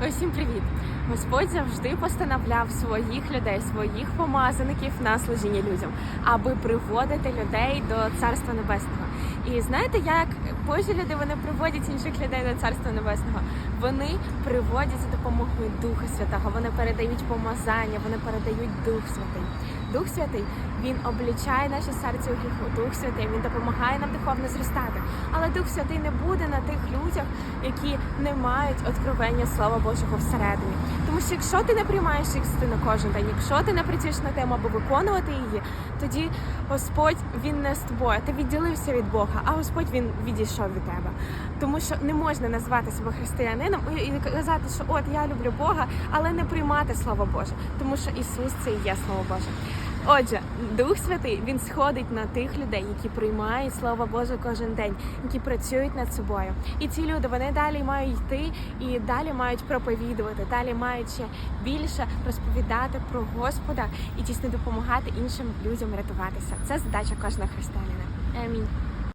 Усім привіт! Господь завжди постановляв своїх людей, своїх помазаників на служіння людям, аби приводити людей до Царства Небесного. І знаєте, як Божі люди вони приводять інших людей до Царства Небесного? Вони приводять за допомогою Духа Святого, вони передають помазання, вони передають Дух Святий. Дух Святий він облічає наше серце у гріху. Дух Святий він допомагає нам духовно зростати. Але Дух Святий не буде на тих людях, які не мають откровення Слова Божого всередині. Тому що якщо ти не приймаєш істину кожен день, якщо ти не працюєш на тему, аби виконувати її, тоді Господь він не з тобою. Ти відділився від Бога, а Господь він відійшов від тебе. Тому що не можна назвати себе християнином і казати, що от я люблю Бога, але не приймати Слово Боже, тому що Ісус це і є Слово Боже. Отже, Дух Святий він сходить на тих людей, які приймають Слово Боже кожен день, які працюють над собою. І ці люди вони далі мають йти і далі мають проповідувати, далі мають ще більше розповідати про Господа і дійсно допомагати іншим людям рятуватися. Це задача кожного християнина. Амінь.